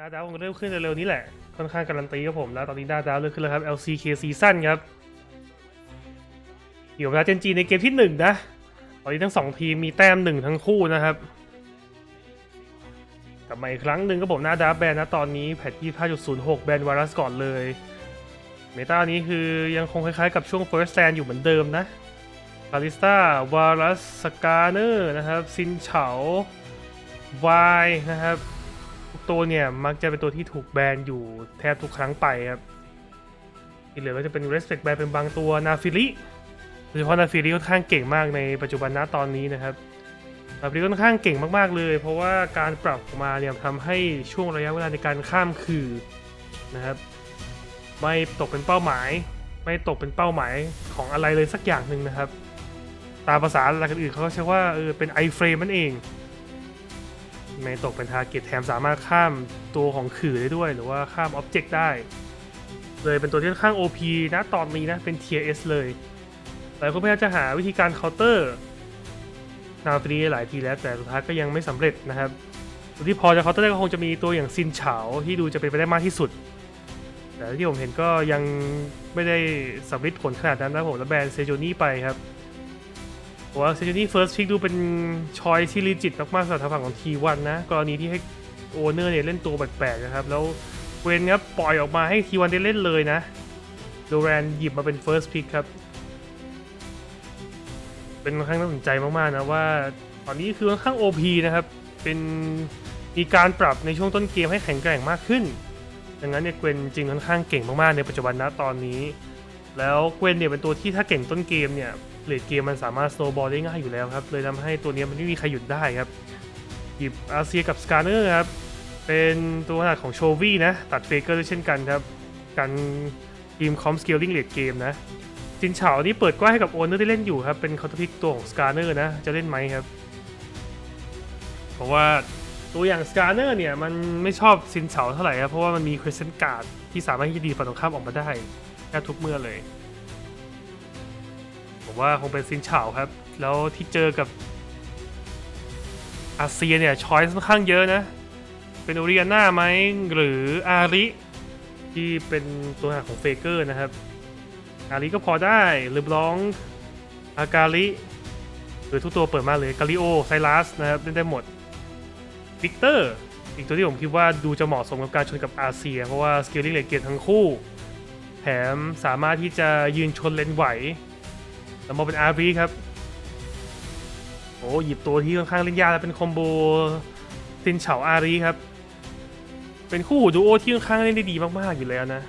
นาดาวคงเริ่มขึ้นเร็วๆนี้แหละ ค่อนข้างการันตีครับผมแล้วตอนนี้นาดาวเริ่มขึ้นแล้วครับ LCK ซีซั่นครับอยู่กับเจนจีในเกมที่หนึ่งนะ ตอนนี้ทั้งสองทีมมีแต้มหนึ่งทั้งคู่นะครับกลับมาอีกครั้งหนึ่งก็ผมหน้าดาแบนนะตอนนี้แพทที่5.06แบนวารัสก่อนเลย เมตานี้คือยังคงคล้ายๆกับช่วง First Stand อยู่เหมือนเดิมนะคาริสตาวารัสสกาเนอร์นะครับ ซินเฉาวายนะครับ ตัวเนี่ยมักจะเป็นตัวที่ถูกแบนอยู่แทบทุกครั้งไปครับที่เหลือก็จะเป็น Respect แบนเป็นบางตัวนาฟิลิโดยเฉพาะนาฟิลิค่อนข้างเก่งมากในปัจจุบันณตอนนี้นะครับนาฟิลิค่อนข้างเก่งมากๆเลย เพราะว่าการปรับออกมาเนี่ยทำให้ช่วงระยะเวลาในการข้ามคือนะครับ ไม่ตกเป็นเป้าหมาย ไม่ตกเป็นเป้าหมายของอะไรเลยสักอย่างหนึ่งนะครับ ตามภาษาหลักอื่นเขาก็ใช้ว่าเออเป็น i frame นั่นเอง ม่ตกเป็น target แถมสามารถข้ามตัวของขื่อได้ด้วย หรือว่าข้าม object ได้ เลยเป็นตัวที่ค่อนข้าง OP นะตอนนี้นะ เป็น tier S เลยหลายคนพยายามจะหาวิธีการ counter นาฟรีหลายทีแล้วแต่สุดท้ายก็ยังไม่สำเร็จนะครับตัวที่พอจะ counter ได้ก็คงจะมีตัวอย่างซินเฉาที่ดูจะเป็นไปได้มากที่สุด แต่ที่ผมเห็นก็ยังไม่ได้สำเร็จผลขนาดนั้นนะผมแล้วแบนเซโจนี่ไปครับ ว่าเซโจนี่เฟิร์สพิกดูเป็นชอยที่ลีจิตมากๆสำหรับทางฝั่งของทีวันนะ กรณีที่ให้โอเนอร์เนี่ยเล่นตัวแปลกๆนะครับ แล้วเวนครับปล่อยออกมาให้ทีวันได้เล่นเลยนะโดแรนหยิบมาเป็นเฟิร์สพิกครับ เป็นค่อนข้างน่าสนใจมากๆนะว่า ตอนนี้คือค่อนข้าง OP นะครับ เป็นมีการปรับในช่วงต้นเกมให้แข็งแกร่งมากขึ้น ดังนั้นเนี่ยเกวนจริงค่อนข้างเก่งมากๆในปัจจุบันนะตอนนี้ แล้วเกวนเนี่ยเป็นตัวที่ถ้าเก่งต้นเกมเนี่ย เลดเกมมันสามารถสโตบอลได้ง่ายอยู่แล้วครับ เลยทำให้ตัวนี้มันไม่มีใครหยุดได้ครับ หยิบอาเซียกับสกาเนอร์ครับ เป็นตัวขนาดของโชวี่นะ ตัดเฟเกอร์ด้วยเช่นกันครับกันทีมคอมสเกลลิงเลดเกมนะจินเฉานี่เปิดกว้างให้กับโอนเนอร์ได้เล่นอยู่ครับ เป็นคาร์ทพิกตัวของสกาเนอร์นะ จะเล่นไหมครับเพราะว่าตัวอย่างสกาเนอร์เนี่ยมันไม่ชอบซินเฉาเท่าไหร่ครับเพราะว่ามันมีคริสเซนการ์ดที่สามารถที่จะดีฝั่งตรงข้ามออกมาได้แทบทุกเมื่อเลย ผมว่าคงเป็นซินเฉาครับ แล้วที่เจอกับอาเซียเนี่ยช้อยค่อนข้างเยอะนะ เป็นโอริอาน่าไหมหรืออาริที่เป็นตัวหาของเฟเกอร์นะครับ อาริก็พอได้หรือบลองอากาลิหรือทุกตัวเปิดมาเลยกาลิโอไซรัสนะครับเล่นได้หมดวิกเตอร์อีกตัวที่ผมคิดว่าดูจะเหมาะสมกับการชนกับอาเซีย เพราะว่าสกิลลิ่งเลเกตทั้งคู่ แถมสามารถที่จะยืนชนเลนไหว แล้วมาเป็นอารีครับ โอ้หยิบตัวที่ค่อนข้างเล่นยากแล้วเป็นคอมโบซินเฉาอารีครับ เป็นคู่หูดูโอที่ค่อนข้างเล่นได้ดีมากๆอยู่แล้วนะ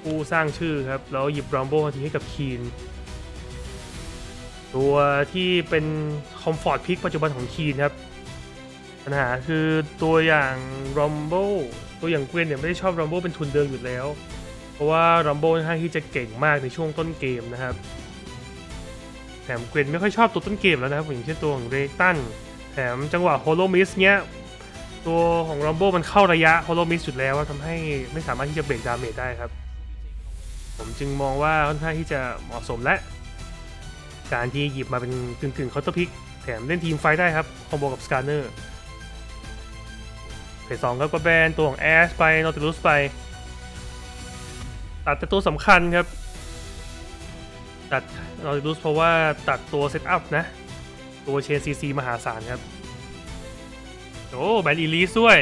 ผู้สร้างชื่อครับ แล้วหยิบรัมโบทีให้กับคีน ตัวที่เป็นคอมฟอร์ตพิกปัจจุบันของคีนครับ ปัญหาคือตัวอย่าง Rumble ตัวอย่างเกวนเนี่ยไม่ได้ชอบ Rumble เป็นทุนเดิมอยู่แล้ว เพราะว่า Rumble ค่อนข้างที่จะเก่งมากในช่วงต้นเกมนะครับ มเกวนไม่ค่อยชอบตัวต้นเกมแล้วนะครับอย่างเช่นตัวของเรตันแถมจังหวะ Holo Miss เนี้ยตัวของ Rumble มันเข้าระยะ Holo Miss สุดแล้วทำให้ไม่สามารถที่จะเบรกดาเมจได้ครับ ผมจึงมองว่าค่อนข้างที่จะเหมาะสมและ การที่หยิบมาเป็นกึ่งกึ่งเคาน์เตอร์พิกแถมเล่นทีมไฟได้ครับคอมโบกับสกาเนอร์เพจสองครับก็แบนตัวของแอชไปนอติลุสไป ตัดแต่ตัวสำคัญครับ ตัด นอติลุสเพราะว่าตัดตัวเซตอัพนะ ตัวเชนซีซีมหาศาลครับ โอ้แบนอีลีสด้วย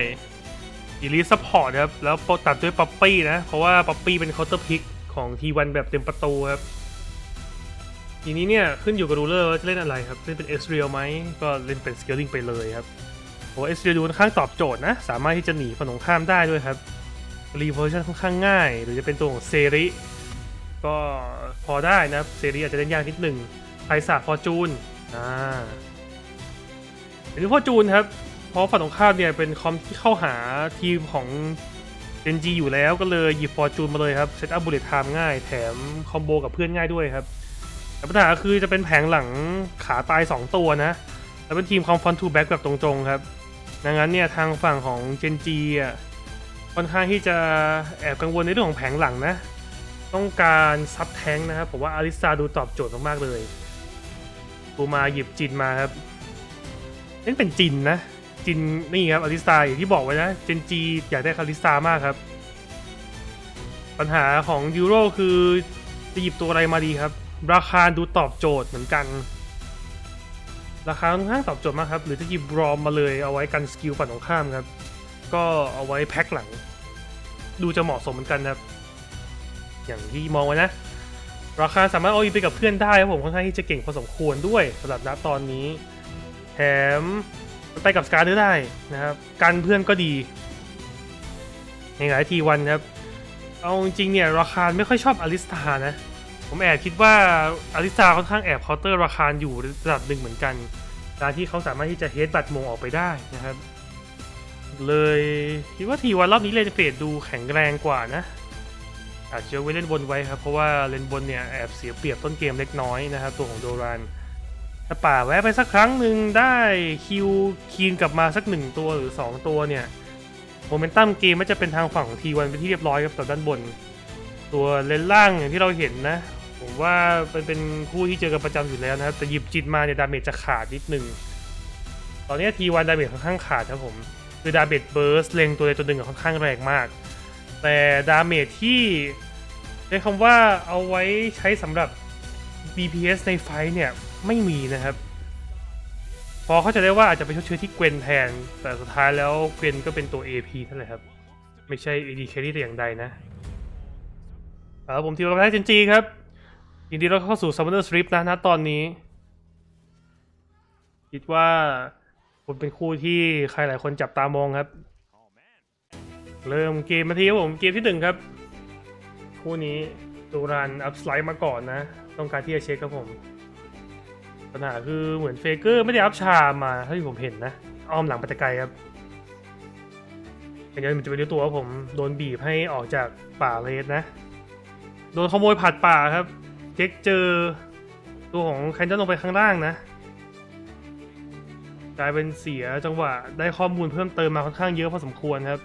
อีลีสซัพพอร์ตครับ แล้วตัดด้วยป๊อปปี้นะ เพราะว่าป๊อปปี้เป็นเคาน์เตอร์พิกของทีวันแบบเต็มประตูครับ ทีนี้เนี่ย ขึ้นอยู่กับรูเลอร์ว่าจะเล่นอะไรครับ เล่นเป็นเอสเรียลไหมก็เล่นเป็นสเกลลิงไปเลยครับโอ้เอสเรียดูค่อนข้างตอบโจทย์นะ สามารถที่จะหนีฝั่งตรงข้ามได้ด้วยครับรีโพชั่นค่อนข้างง่าย หรือจะเป็นตัวของเซริก็ พอได้นะเซริอาจจะเล่นยากนิดหนึ่งไพศาลฟอร์จูนอ่าเป็นฟอร์จูนครับเพราะฝั่งตรงข้ามเนี่ยเป็นคอมที่เข้าหาทีมของเจนจีอยู่แล้วก็เลยหยิบฟอร์จูนมาเลยครับเซตอัพบูเลตไทม์ง่ายแถมคอมโบกับเพื่อนง่ายด้วยครับแต่ปัญหาคือจะเป็นแผงหลังขาตาย 2 ตัวนะ แล้วเป็นทีมคอมฟอนทูแบ็กแบบตรงๆครับ ดังนั้นเนี่ยทางฝั่งของเจนจีอะค่อนข้างที่จะแอบกังวลในเรื่องของแผงหลังนะ ต้องการซับแทงนะครับ ผมว่าอาริสตาดูตอบโจทย์มากๆเลยปูมาหยิบจินมาครับเล่เป็นจินนะจินนี่ครับอลิสตาอย่างที่บอกไว้นะเจนจีอยากได้คาริสตามากครับ ปัญหาของยูโรคือจะหยิบตัวอะไรมาดีครับ ราคาดูตอบโจทย์เหมือนกัน ราคาค่อนข้างตอบโจทย์มากครับ หรือจะหยิบรอมมาเลยเอาไว้กันสกิลฝั่งตรงข้ามครับ ก็เอาไว้แพ็คหลัง ดูจะเหมาะสมเหมือนกันครับ อย่างที่มองไว้นะ ราคาสามารถเอาไปกับเพื่อนได้ครับผมค่อนข้างที่จะเก่งพอสมควรด้วยสำหรับณตอนนี้ แถมไปกับสการ์ด้วยได้นะครับกันเพื่อนก็ดี ในหลายทีวันครับเอาจริงเนี่ยราคาไม่ค่อยชอบอลิสตานะ ผมแอบคิดว่าอลิสตาค่อนข้างแอบเคาน์เตอร์ราคาอยู่ระดับหนึ่งเหมือนกันการที่เขาสามารถที่จะเฮดบัตรมงออกไปได้นะครับ เลยคิดว่าทีวันรอบนี้เลนเฟดดูแข็งแรงกว่านะ อาจจะไว้เล่นบนไว้ครับ เพราะว่าเลนบนเนี่ยแอบเสียเปรียบต้นเกมเล็กน้อยนะครับ ตัวของโดรานถ้าป่าแวะไปสักครั้งหนึ่งได้คิวคีนกลับมาสักหนึ่งตัวหรือ 2 ตัวเนี่ยโมเมนตัมเกมมันจะเป็นทางฝั่งทีวันเป็นที่เรียบร้อยครับแต่ด้านบน ตัวเลนล่างอย่างที่เราเห็นนะ ผมว่าเป็นเป็นคู่ที่เจอกันประจำอยู่แล้วนะครับแต่หยิบจิตมาเนี่ยดาเมจจะขาดนิดนึงตอนนี้ทีวันดาเมจค่อนข้างขาดครับผมคือดาเมจเบิร์สเล็งตัวใดตัวหนึ่งค่อนข้างแรงมาก แต่ดาเมจที่ใช้คำว่าเอาไว้ใช้สำหรับ DPS ในไฟเนี่ยไม่มีนะครับ พอเข้าใจได้ว่าอาจจะไปชดเชยที่เกวนแทน แต่สุดท้ายแล้วเกวนก็เป็นตัว AP เท่านั้นแหละครับ ไม่ใช่ AD Carry แต่อย่างใดนะครับผมทีมเราได้เจนจีครับยินดีต้อนรับเข้าสู่ Summoner Strip นะณตอนนี้ คิดว่าคุณเป็นคู่ที่ใครหลายคนจับตามองครับ เริ่มเกมมาทีครับผมเกมที่หนึ่งครับ คู่นี้ดูรันอัพสไลด์มาก่อนนะ ต้องการที่จะเช็คครับผม ปัญหาคือเหมือนเฟเกอร์ไม่ได้อัพชามาเท่าที่ผมเห็นนะ อ้อมหลังปแต่ไกลครับอย่างนี้มันจะไปรู้ตัวว่าผมโดนบีบให้ออกจากป่าเลสนะ โดนขโมยผัดป่าครับ เจ๊กเจอตัวของแคนเจนลงไปข้างล่างนะกลายเป็นเสียจังหวะได้ข้อมูลเพิ่มเติมมาค่อนข้างเยอะพอสมควรครับ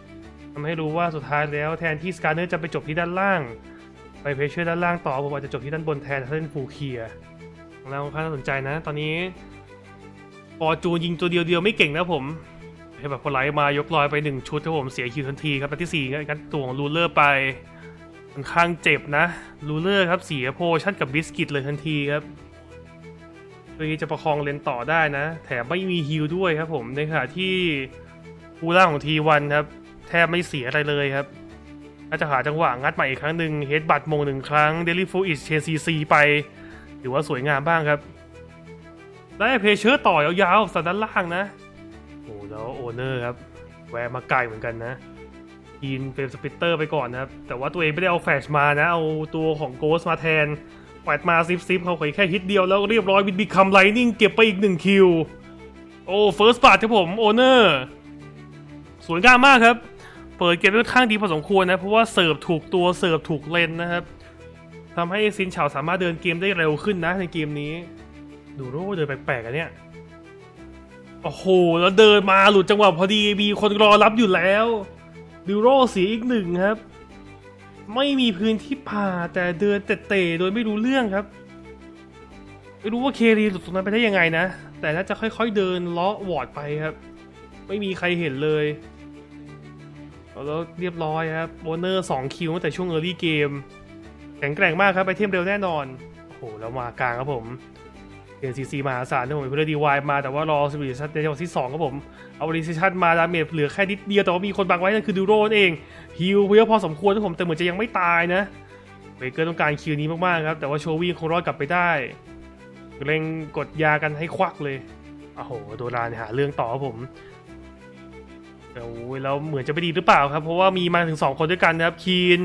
ทำให้รู้ว่าสุดท้ายแล้วแทนที่สการเนอร์จะไปจบที่ด้านล่าง ไปเพชเชอร์ด้านล่างต่อผมอาจจะจบที่ด้านบนแทนถ้าเล่นฟูเคลียร์แล้วค่อนข้างน่าสนใจนะ ตอนนี้ฟอจูนยิงตัวเดียวเดียวไม่เก่งนะผมให้แบบพอไลท์มายกลอยไปหนึ่งชุดครับผมเสียคิวทันทีครับนัดที่สี่งั้นตัวของลูเลอร์ไปค่อนข้างเจ็บนะลูเลอร์ครับเสียโพชั่นกับบิสกิตเลยทันทีครับเพื่อที่จะประคองเลนต่อได้นะ แถมไม่มีฮิลด้วยครับผมในขณะที่ผู้ล่าของทีวันครับ ทบไม่เสียอะไรเลยครับน่าจะหาจังหวะงัดใหม่อีกครั้งหนึ่งเฮดบัตมงหนึ่งครั้งเดลี่ฟูอิชเชนซีซีไปถือว่าสวยงามบ้างครับ ได้เพเชอร์ต่อยาวๆสันด้านล่างนะโอ้แล้วโอเนอร์ครับแวะมาไกลเหมือนกันนะยีนเป็นสปิตเตอร์ไปก่อนนะครับ แต่ว่าตัวเองไม่ได้เอาแฟชมานะ เอาตัวของโกสมาแทนแปดมาซิฟซิฟเขาขอแค่ฮิตเดียวแล้วเรียบร้อยวินบีคัมไลนิ่งเก็บไปอีกหนึ่งคิว โอ้เฟิร์สบาทครับผมโอเนอร์สวยงามมากครับ ปิดเกมได้ค่อนข้างดีพอสมควรนะ เพราะว่าเสิร์ฟถูกตัวเสิร์ฟถูกเลนนะครับทำให้ซินเฉาสามารถเดินเกมได้เร็วขึ้นนะในเกมนี้ ดูโร่เดินแปลกๆอะเนี่ยโอ้โห แล้วเดินมาหลุดจังหวะพอดีมีคนรอรับอยู่แล้วดิโร่เสียอีกหนึ่งครับ ไม่มีพื้นที่ผ่าแต่เดินเตะๆโดยไม่รู้เรื่องครับ ไม่รู้ว่าเครีหลุดตรงนั้นไปได้ยังไงนะ แต่น่าจะค่อยๆเดินเลาะวอร์ดไปครับ ไม่มีใครเห็นเลย แล้วเรียบร้อยครับโบเนอร์2คิวตั้งแต่ช่วงเออร์ลี่เกมแข็งแกร่งมากครับ ไปเทมเร็วแน่นอน โอ้โห แล้วมากลางครับผมเอ็นซีซีมหาศาลนะผมเพื่อดีวายมาแต่ว่ารอสปิริชันในจังหวะที่2ครับผม เอาบรีเซชันมาดาเมจเหลือแค่นิดเดียวแต่ว่ามีคนบังไว้นั่นคือดูโรนเองฮิลเยอพอสมควรครับผมแต่เหมือนจะยังไม่ตายนะเบเกอร์ต้องการคิวนี้มากๆครับแต่ว่าโชวี่คงรอดกลับไปได้เร่งกดยากันให้ควักเลยโอ้โหโดรานหาเรื่องต่อครับผม โอ้ยแล้วเหมือนจะไม่ดีหรือเปล่าครับ เพราะว่ามีมาถึง 2 คนด้วยกันนะครับคีน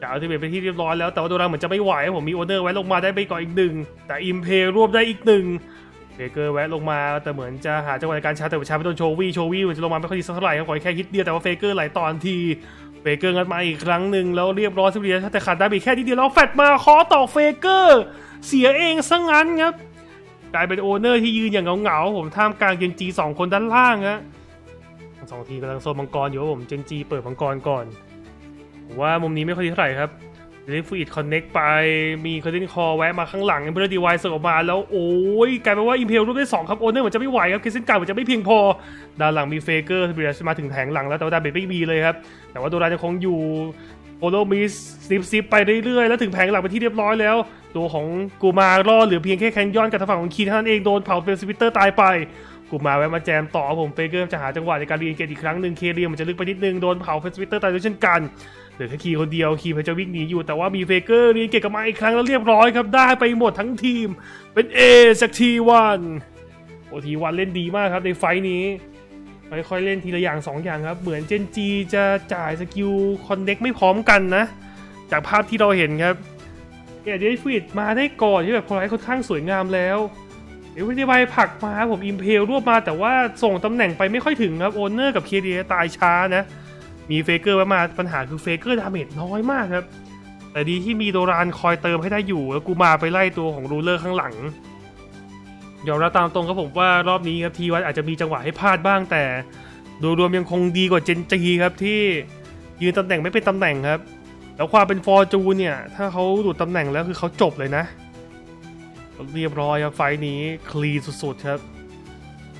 จะเอาที่เป็นไปที่เรียบร้อยแล้วแต่ว่าโดราเหมือนจะไม่ไหวผมมีโอเนอร์ไว้ลงมาได้ไปก่อนอีกหนึ่งแต่อิมเพรวบได้อีกหนึ่งเบเกอร์แวะลงมาแต่เหมือนจะหาจังหวะในการชาร์จแต่ว่าชาร์จไปโดนโชวี่โชวี่เหมือนจะลงมาไม่ค่อยดีสักเท่าไหร่ครับขอแค่ฮิตเดียวแต่ว่าเฟเกอร์ไหลตอนทีเฟเกอร์งัดมาอีกครั้งหนึ่งแล้วเรียบร้อยสิบเดียวแต่ขาดดาเมจแค่นิดเดียวแล้วแฟดมาคอต่อเฟเกอร์เสียเองซะงั้นครับกลายเป็นโอเนอร์ที่ยืนอย่างเหงาๆผมท่ามกลางเจนจีสองคนด้านล่างฮะ ทั้งสองทีมกำลังโซนมังกรอยู่ครับผมเจนจีเปิดมังกรก่อนผมว่ามุมนี้ไม่ค่อยดีเท่าไหร่ครับเดลิฟูอิดคอนเน็กไปมีคอร์ดินคอแวะมาข้างหลังเอ็มเบอร์ดีไวเสิร์ฟออกมาแล้วโอ้ยกลายเป็นว่าอิมเพลรูปได้สองครับโอเนอร์เหมือนจะไม่ไหวครับเคสเซนการ์เหมือนจะไม่เพียงพอ ด้านหลังมีเฟเกอร์เบียร์มาถึงแผงหลังแล้วแต่ว่าดาเบไม่มีเลยครับ แต่ว่าโดรายังคงอยู่โอโลมิสซิปซิปไปเรื่อยๆ แล้วถึงแผงหลังไปที่เรียบร้อยแล้ว ตัวของกูมารอดเหลือเพียงแค่แคนยอนกับทางฝั่งของคีนเท่านั้นเองโดนเผาเป็นสวิตเตอร์ตายไป กูมาแวะมาแจมต่อผมเฟเกอร์จะหาจังหวะในการรีเอนเกตอีกครั้งหนึ่งเคเรียมันจะลึกไปนิดนึงโดนเผาเฟสวิตเตอร์ตายด้วยเช่นกันเหลือแค่คีคนเดียวคีพจะวิ่งหนีอยู่แต่ว่ามีเฟเกอร์รีเอนเกตกลับมาอีกครั้งแล้วเรียบร้อยครับได้ไปหมดทั้งทีมเป็นเอจากทีวันโอทีวันเล่นดีมากครับในไฟท์นี้ค่อยๆเล่นทีละอย่างสองอย่างครับ เหมือนเจนจีจะจ่ายสกิลคอนเน็กไม่พร้อมกันนะ จากภาพที่เราเห็นครับเนี่ยเดฟิดมาได้ก่อนที่แบบพลายค่อนข้างสวยงามแล้ว เดี๋ยววิธีใบผักมาผมอิมเพลรวบมาแต่ว่าส่งตำแหน่งไปไม่ค่อยถึงครับโอนเนอร์กับเคเดียตายช้านะ มีเฟเกอร์มาปัญหาคือเฟเกอร์ดาเมจน้อยมากครับ แต่ดีที่มีโดรานคอยเติมให้ได้อยู่แล้วกูมาไปไล่ตัวของรูเลอร์ข้างหลังยอมรับตามตรงครับผมว่ารอบนี้ครับทีวัตอาจจะมีจังหวะให้พลาดบ้างแต่ โดยรวมยังคงดีกว่าเจนจีครับที่ยืนตำแหน่งไม่เป็นตำแหน่งครับ แล้วความเป็นฟอร์จูนเนี่ยถ้าเขาดูดตำแหน่งแล้วคือเขาจบเลยนะ เรียบร้อยครับไฟนี้คลีสุดๆครับ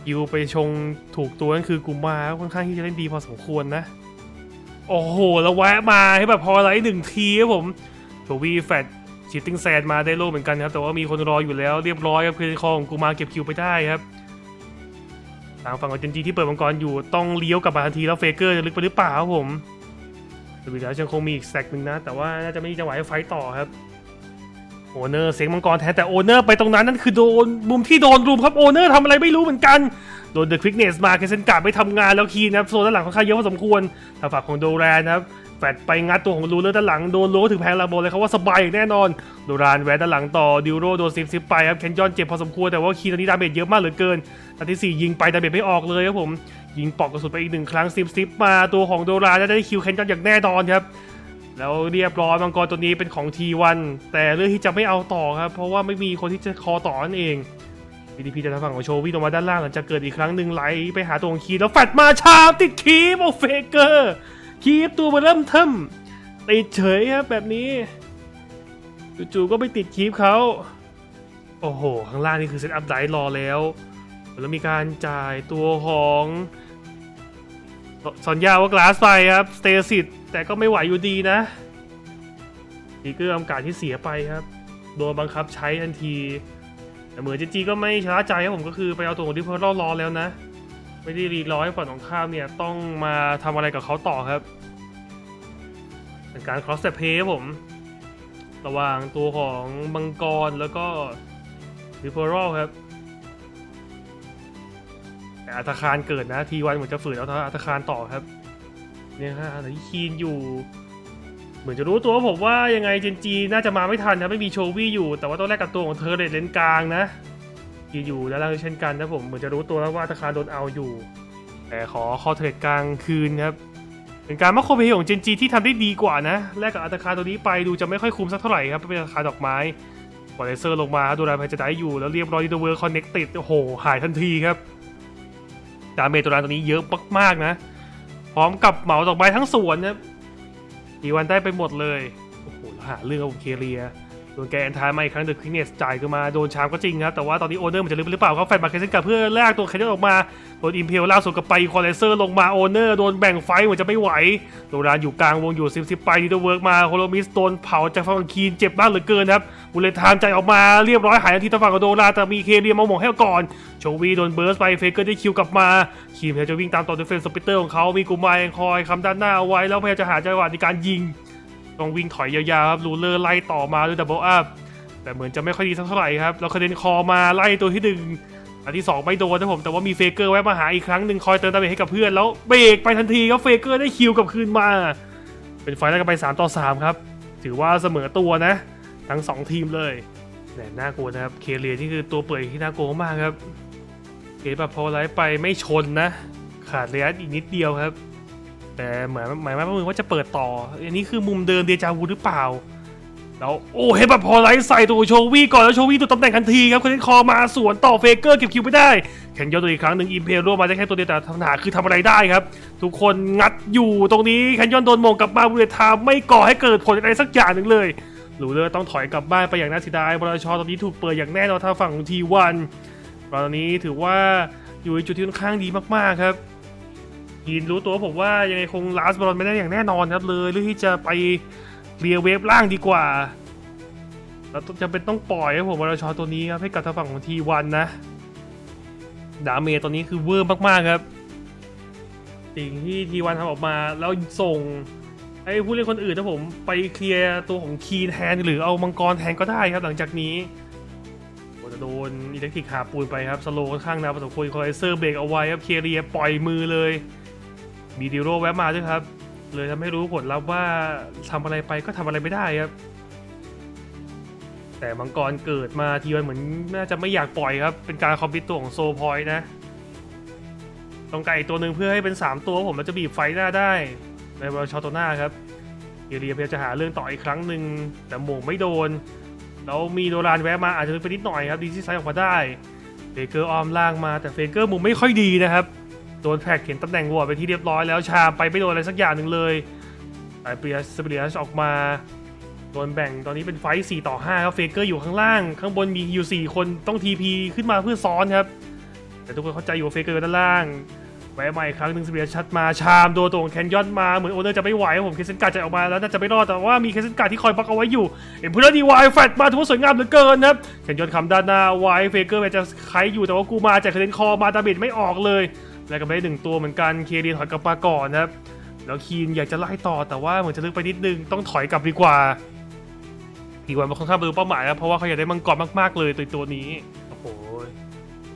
ยิวไปชงถูกตัวนั่นคือกูมาค่อนข้างที่จะเล่นดีพอสมควรนะ โอ้โห แล้วแวะมาให้แบบพอไลท์หนึ่งทีครับผมโชวีแฟดชิตติ้งแซนมาได้โล่เหมือนกันครับ แต่ว่ามีคนรออยู่แล้วเรียบร้อยครับคือคอของกูมาเก็บคิวไปได้ครับทางฝั่งของเจนจีที่เปิดมังกรอยู่ต้องเลี้ยวกลับมาทันทีแล้วเฟเกอร์จะลึกไปหรือเปล่าครับผมดูแล้วยังคงมีอีกแซกหนึ่งนะ แต่ว่าน่าจะไม่มีจังหวะให้ไฟต่อครับ โอเนอร์เสียงมังกรแทนแต่โอเนอร์ไปตรงนั้นนั่นคือโดนมุมที่โดนรุมครับโอเนอร์ทำอะไรไม่รู้เหมือนกัน โดนเดอะควิกเนสมาเคเซนกาไม่ทำงานแล้วคีนนะครับโซนด้านหลังค่อนข้างเยอะพอสมควรทางฝั่งของโดแรนนะครับแฟดไปงัดตัวของลูเลอร์ด้านหลังโดนล้วถึงแพงลาโบเลยเขาว่าสบายอย่างแน่นอนโดรานแวนด้านหลังต่อดิวโรโดนซิฟซิฟไปครับเคนยอนเจ็บพอสมควรแต่ว่าคีนตอนนี้ดาเมจเยอะมากเหลือเกินนัดที่สี่ยิงไปดาเมจไม่ออกเลยครับผมยิงปอกกระสุนไปอีกหนึ่งครั้งซิฟซิฟมาตัวของโดรานจะได้คิวเคนยอนอย่างแน่นอนครับ แล้วเรียบร้อยมังกรตัวนี้เป็นของ T1 แต่เลือกที่จะไม่เอาต่อครับ เพราะว่าไม่มีคนที่จะคอต่อนั่นเอง PDP จะทางฝั่งของโชวี่ลงมาด้านล่างหลังจากเกิดอีกครั้งหนึ่งไหลไปหาตัวของคีแล้วแฟดมาชามติดคีฟโอเฟเกอร์คีฟตัวมาเริ่มเทิมติดเฉยครับแบบนี้จู่ๆก็ไปติดคีฟเขาโอ้โห ข้างล่างนี่คือเซตอัพไดรอแล้ว แล้วมีการจ่ายตัวของ สัญญาว่ากลาสไปครับ สเตซิตแต่ก็ไม่ไหวอยู่ดีนะดีเกอร์อำกาศที่เสียไปครับ โดนบังคับใช้ทันที แต่เหมือนจีจีก็ไม่ช้าใจครับผมก็คือไปเอาตัวของดิพเอร์รอแล้วนะ ไม่ได้รีรอให้ฝั่งของข้ามเนี่ย ต้องมาทำอะไรกับเขาต่อครับ เป็นการ cross the play ผม ระหว่างตัวของมังกรแล้วก็ดิพเอร์ครับ อัตคารเกิดนะทีวันเหมือนจะฝืนเอาอัตคารต่อครับเนี่ยฮะแต่ที่คีนอยู่ เหมือนจะรู้ตัวผมว่ายังไงเจนจีน่าจะมาไม่ทันนะไม่มีโชวี่อยู่ แต่ว่าต้องแลกกับตัวของเธอเลนเลนกลางนะคีนอยู่แล้วล่างเช่นกันนะผมเหมือนจะรู้ตัวแล้วว่าอัตคารโดนเอาอยู่ แต่ขอคอเทรดกลางคืนครับเป็นการมาโคเวของเจนจีที่ทำได้ดีกว่านะแลกกับอัตคารตัวนี้ไปดูจะไม่ค่อยคุ้มสักเท่าไหร่ครับเป็นอัตคารดอกไม้บอลเลเซอร์ลงมาดูแลพายจะได้อยู่แล้วเรียบร้อยดีเวอร์คอนเน็กติดโอ้โหหายทันทีครับ ดาเมจตัวนั้นตัวนี้เยอะมากๆนะ พร้อมกับเหมาดอกไม้ทั้งสวนนะอีวันได้ไปหมดเลย โอ้โหหาเรื่องกับเคเลียโดนแกแอนทายมาอีกครั้งเดอะควินเนสจ่ายกันมาโดนชามก็จริงครับ แต่ว่าตอนนี้โอเนอร์มันจะลืมหรือเปล่าเขาแฟนมาเคสกับเพื่อแลกตัวเคเลียออกมา โดนอิมเพลล่าสุดกับไปคอเลเซอร์ลงมาโอเนอร์โดนแบ่งไฟเหมือนจะไม่ไหวโดรานอยู่กลางวงอยู่ซิมซิปไปดีเดอร์เวิร์กมาโคโลมิสโดนเผาจากฝั่งคีนเจ็บมากเหลือเกินครับ บุเลทามใจออกมาเรียบร้อยหายทันทีทางฝั่งของโดราแต่มีเคเลียมาหม่งให้ก่อนโชวีโดนเบิร์สไปเฟเกอร์ได้คิวกลับมาคีมพยายามจะวิ่งตามต่อด้วเฟนสปิเตอร์ของเขามีกุมายคอยคำด้านหน้าเอาไว้แล้วพยายามจะหาจังหวะในการยิงต้องวิ่งถอยยาวๆครับลูเลอร์ไล่ต่อมาด้วยดับเบิลอัพแต่เหมือนจะไม่ค่อยดีสักเท่าไหร่ครับแล้วคาเดนคอมาไล่ตัวที่หนึ่งอันที่สองไม่โดนนะผมแต่ว่ามีเฟเกอร์แวะมาหาอีกครั้งหนึ่งคอยเติมดาเมจให้กับเพื่อนแล้วเบรกไปทันทีครับเฟเกอร์ได้คิวกลับคืนมา เป็นไฟล์แรกกันไป 3 ต่อ 3 ครับ ถือว่าเสมอตัวนะ ทั้งสองทีมเลยแต่น่ากลัวนะครับเคเลียนี่คือตัวเปื่อยที่น่ากลัวมากครับเกแบบพอไลฟ์ไปไม่ชนนะ ขาดระยะอีกนิดเดียวครับ แต่เหมือนหมายว่ามือว่าจะเปิดต่อ อันนี้คือมุมเดิมเดจาวูหรือเปล่าแล้วโอ้เฮดบัตพอไลท์ใส่ตัวโชวี่ก่อนแล้วโชวี่ตัวตำแหน่งทันทีครับคนที่คอมาสวนต่อเฟเกอร์เก็บคิวไม่ได้แข่งยอนตัวอีกครั้งหนึ่งอิมเพลร่วมมาได้แค่ตัวเดียวแต่ปัญหาคือทำอะไรได้ครับ ทุกคนงัดอยู่ตรงนี้แคนยอนโดนมงกลับมาบุเรทามไม่ก่อให้เกิดผลอะไรสักอย่างหนึ่งเลย หลูเลอต้องถอยกลับบ้านไปอย่างน่าเสียดายบรชตอนนี้ถูกเปิดอย่างแน่นอนทางฝั่งทีวันตอนนี้ถือว่าอยู่ในจุดที่ค่อนข้างดีมากๆครับยินรู้ตัวผมว่ายังไงคงลาสบอลไม่ได้อย่างแน่นอนครับเลยเรื่อที่จะไปเคลียร์เวฟล่างดีกว่าแล้วจำเป็นต้องปล่อยให้ผมวรชตัวนี้ครับให้กับทางฝั่งของทีวันนะดาเมจตอนนี้คือเวอร์มากๆครับ สิ่งที่ทีวันทำออกมาแล้วส่ง ให้ผู้เล่นคนอื่นนะผมไปเคลียร์ตัวของคีนแทนหรือเอามังกรแทนก็ได้ครับหลังจากนี้โอ้จะโดนอิเล็กทริกหาปูนไปครับสโลค่อนข้างนะประสบควรคอไลเซอร์เบรกเอาไว้ครับเคเรียปล่อยมือเลย มีดิโรแวะมาด้วยครับ เลยทำให้รู้ผลลัพธ์ว่าทำอะไรไปก็ทำอะไรไม่ได้ครับ แต่มังกรเกิดมาทีวันเหมือนน่าจะไม่อยากปล่อยครับ เป็นการคอมพิวตัวของโซพอยต์นะ ต้องไก่ตัวหนึ่งเพื่อให้เป็น 3 ตัวผมมันจะบีบไฟหน้าได้ ในบอลชอตโตหน้าครับเอเรียพยายามจะหาเรื่องต่ออีกครั้งหนึ่งแต่โมงไม่โดน แล้วมีโดรานแวะมาอาจจะลึกไปนิดหน่อยครับดีที่ไซด์ออกมาได้เฟเกอร์ออมล่างมาแต่เฟเกอร์มุมไม่ค่อยดีนะครับ โดนแท็กเห็นตำแหน่งวอร์ดไปที่เรียบร้อยแล้วชาไปไม่โดนอะไรสักอย่างหนึ่งเลยไอเปียสเปเรียสออกมาโดนแบ่งตอนนี้เป็นไฟต์4ต่อ5ครับเฟเกอร์อยู่ข้างล่าง ข้างบนมีอยู่4คนต้องทีพีขึ้นมาเพื่อซ้อนครับ แต่ทุกคนเข้าใจอยู่เฟเกอร์ด้านล่าง แวะใหม่ครั้งหนึ่งสเปียชัดมาชามโดนตัวของแคนยอนมาเหมือนโอเนอร์จะไม่ไหวผมเคสเซนการ์ดจะออกมาแล้วน่าจะไม่รอดแต่ว่ามีเคสเซนการ์ดที่คอยบล็อกเอาไว้อยู่เอ็มพูดดีวายแฟตมาถือว่าสวยงามเหลือเกินนะครับแคนยอนคำด้านหน้าไว้เฟเกอร์แม้จะไคอยู่แต่ว่ากูมาจากเคสเซนคอมาดาเมจไม่ออกเลยแล้วก็ไม่ได้หนึ่งตัวเหมือนกันเคเรียนถอยกลับมาก่อนนะครับแล้วคีนอยากจะไล่ต่อแต่ว่าเหมือนจะลึกไปนิดนึงต้องถอยกลับดีกว่าทีกวันมันค่อนข้างบรรลุเป้าหมายครับเพราะว่าเขาอยากได้มังกรมากๆเลยตัวตัวนี้โอ้โห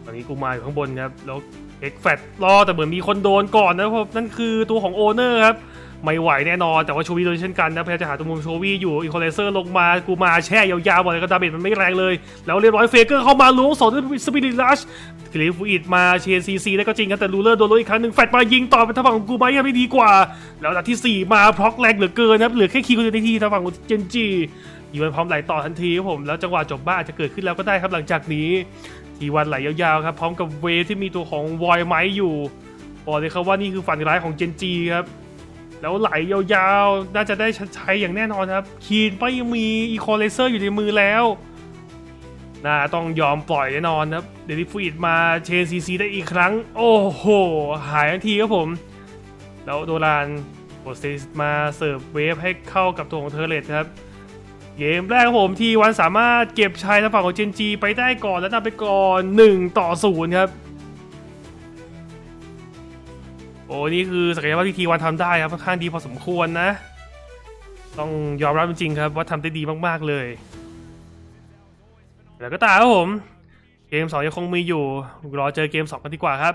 ตอนนี้กูมาอยู่ข้างบนครับแล้ว เอ็กแฟตรอแต่เหมือนมีคนโดนก่อนนะเพราะนั่นคือตัวของโอเนอร์ครับไม่ไหวแน่นอนแต่ว่าโชวี่โดนเช่นกันนะพยายามจะหาตัวมุมโชวี่อยู่อีโคเลเซอร์ลงมากูมาแช่ยาวๆบอกเลยก็ดาเมจมันไม่แรงเลย แล้วเรียบร้อยเฟเกอร์เข้ามาล้วงสองด้วยสปิริตลัชกลิฟอิดมาเชนซีซีได้ก็จริงครับแต่ลูเลอร์โดนลดอีกครั้งหนึ่งแฟตมายิงต่อเป็นทางฝั่งของกูมายังไม่ดีกว่า แล้วนัดที่สี่มาพร็อกแรงเหลือเกินครับเหลือแค่คีย์คนเดียวในที่ทางฝั่งของเจนจีอีวันพร้อมไหลต่อทันทีครับผมแล้วจังหวะจบบ้าอาจจะเกิดขึ้นแล้วก็ได้ครับหลังจากนี้ ทีวันไหลยาวๆครับพร้อมกับเวฟที่มีตัวของวอยไม้อยู่บอกเลยครับว่านี่คือฝันร้ายของเจนจีครับ แล้วไหลยาวๆ น่าจะได้ใช้อย่างแน่นอนครับ คีนก็ยังมีอีโคเลเซอร์อยู่ในมือแล้วน่าต้องยอมปล่อยแน่นอนครับ เดลิฟูอิดมาเชนซีซีได้อีกครั้ง โอ้โห หายทันทีครับผม แล้วโดรานโปรเซสมาเสิร์ฟเวฟให้เข้ากับตัวของเทอร์เลตครับ เกมแรกครับผมทีวันสามารถเก็บชัยทางฝั่งของเจนจีไปได้ก่อนและนำไปก่อน 1 ต่อ0ครับ โอ้นี่คือศักยภาพที่ทีวันทำได้ครับค่อนข้างดีพอสมควรนะ ต้องยอมรับจริงๆครับว่าทำได้ดีมากๆเลย แล้วก็ตามครับผม เกม 2 ยังคงมีอยู่ รอเจอเกม 2 กันดีกว่าครับ